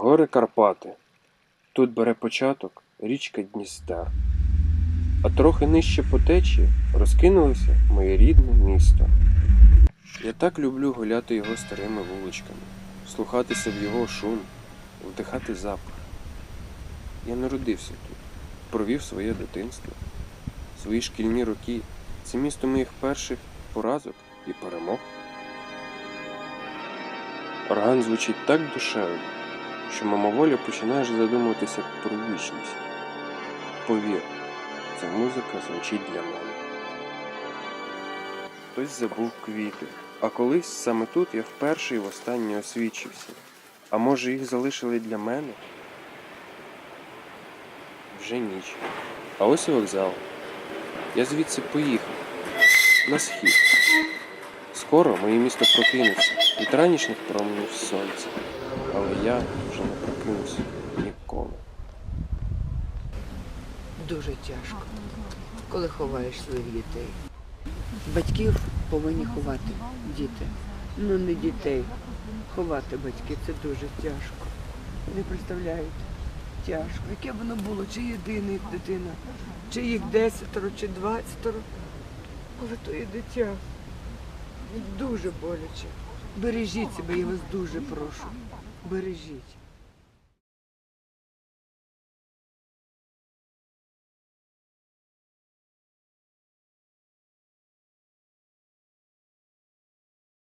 Гори Карпати. Тут бере початок річка Дністер. А трохи нижче по течії розкинулося моє рідне місто. Я так люблю гуляти його старими вуличками, слухатися в його шум, вдихати запах. Я народився тут, провів своє дитинство, свої шкільні роки. Це місто моїх перших поразок і перемог. Орган звучить так душевно, що мимоволі починаєш задумуватися про вічність. Повір, ця музика звучить для мене. Хтось забув квіти, а колись саме тут я вперше і востаннє освічився. А може їх залишили для мене? Вже ніч. А ось і вокзал. Я звідси поїхав. На схід. Скоро моє місто прокинеться від ранішніх променів сонця. Але я вже не прокинуся ніколи. Дуже тяжко, коли ховаєш своїх дітей. Батьків повинні ховати діти. Ну не дітей. Ховати батьків це дуже тяжко. Не представляєте? Тяжко. Яке воно було, чи єдина дитина, чи їх десятеро, чи двадцятеро. Але то є дитя. Дуже боляче. Бережіть себе, я вас дуже прошу. Бережіть.